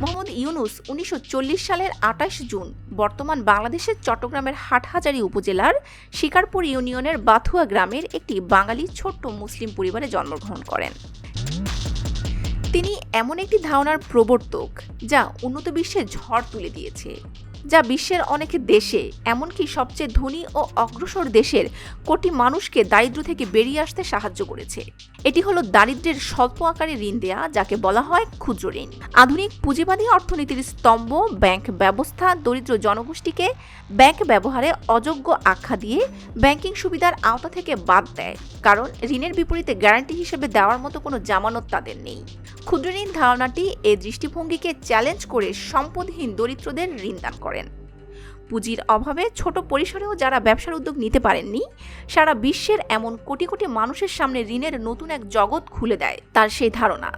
মোহাম্মদ ইউনুস উনিশশো চল্লিশ সালের আঠাশ জুন বর্তমান বাংলাদেশের চট্টগ্রামের হাটহাজারী উপজেলার শিকারপুর ইউনিয়নের বাথুয়া গ্রামের একটি বাঙালি ছোট্ট মুসলিম পরিবারে জন্মগ্রহণ করেন। তিনি এমন একটি ধারণার প্রবর্তক যা উন্নত বিশ্বে ঝড় তুলে দিয়েছে। যা বিশ্বের অনেক দেশে, এমনকি সবচেয়ে ধনী ও অগ্রসর দেশের কোটি মানুষকে দারিদ্র থেকে বেরিয়ে আসতে সাহায্য করেছে। এটি হলো দারিদ্রের স্বল্প আকারে ঋণ দেয়া, যাকে বলা হয় ক্ষুদ্র ঋণ। আধুনিক পুঁজিবাদী অর্থনীতির স্তম্ভ ব্যাংক ব্যবস্থা দরিদ্র জনগোষ্ঠীকে ব্যাংক ব্যবহারে অযোগ্য আখ্যা দিয়ে ব্যাংকিং সুবিধার আওতা থেকে বাদ দেয়। কারণ ঋণের বিপরীতে গ্যারান্টি হিসেবে দেওয়ার মতো কোনো জামানত তাদের নেই। ক্ষুদ্র ঋণ ধারণাটি এ দৃষ্টিভঙ্গিকে চ্যালেঞ্জ করে সম্পদহীন দরিদ্রদের ঋণ দান করেন। পুঁজির অভাবে ছোট পরিসরেও যারা ব্যবসার উদ্যোগ নিতে পারেননি, সারা বিশ্বের এমন কোটি কোটি মানুষের সামনে ঋণের নতুন এক জগৎ খুলে দেয় তার সেই ধারণা।